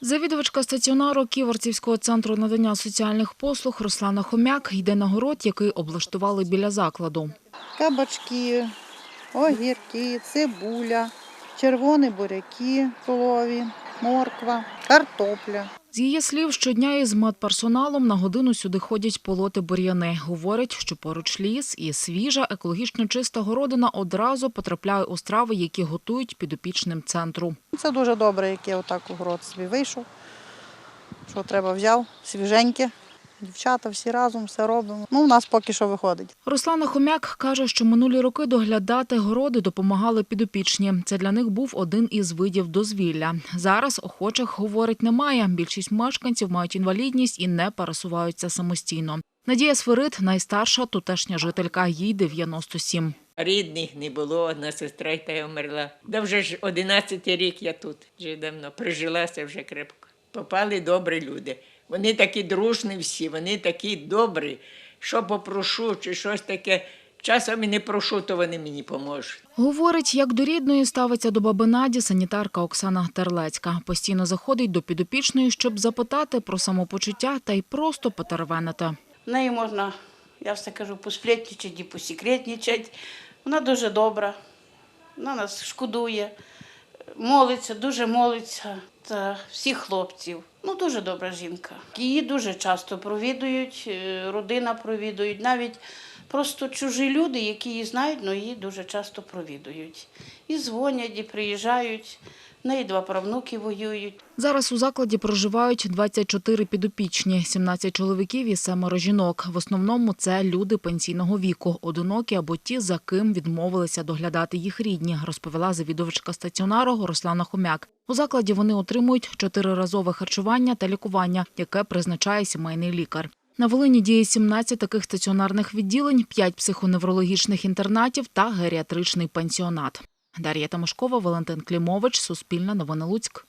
Завідувачка стаціонару Ківерцівського центру надання соціальних послуг Руслана Хомяк йде на город, який облаштували біля закладу. кабачки, огірки, цибуля, червоні буряки полові, морква, картопля. З її слів, щодня із медперсоналом на годину сюди ходять полоти бур'яни. Говорить, що поруч ліс і свіжа, екологічно чиста городина одразу потрапляє у страви, які готують підопічним центру. Це дуже добре, як отак у город собі вийшов. Що треба взяв, свіженьке. Дівчата всі разом все робимо. Ну, у нас поки що виходить. Руслана Хомяк каже, що минулі роки доглядати городи допомагали підопічні. Це для них був один із видів дозвілля. Зараз охочих, говорить, немає. Більшість мешканців мають інвалідність і не пересуваються самостійно. Надія Сферит – найстарша тутешня жителька, їй 97. Рідних не було, одна сестра й та й умерла. Да вже ж 11 рік я тут вже давно прижилася вже крепко. Попали добрі люди. Вони такі дружні всі, вони такі добрі. Що попрошу, чи щось таке. Часом і не прошу, то вони мені поможуть. Говорить, як до рідної ставиться до баби Наді санітарка Оксана Терлецька. Постійно заходить до підопічної, щоб запитати про самопочуття та й просто потеревенити. В неї можна, я все кажу, посплетничати і посекретничати. Вона дуже добра, вона нас шкодує, молиться, дуже молиться та всіх хлопців. Ну, дуже добра жінка. Її дуже часто провідують, е, родина провідують, навіть просто чужі люди, які її знають, але її дуже часто провідують. І дзвонять, і приїжджають. В неї два правнуки воюють. Зараз у закладі проживають 24 підопічні, 17 чоловіків і семеро жінок. В основному це люди пенсійного віку, одинокі або ті, за ким відмовилися доглядати їх рідні, розповіла завідувачка стаціонару Руслана Хомяк. У закладі вони отримують чотириразове харчування та лікування, яке призначає сімейний лікар. На Волині діє 17 таких стаціонарних відділень, 5 психоневрологічних інтернатів та геріатричний пансіонат. Дар'я Тамошкова, Валентин Клімович, Суспільне новини Луцьк.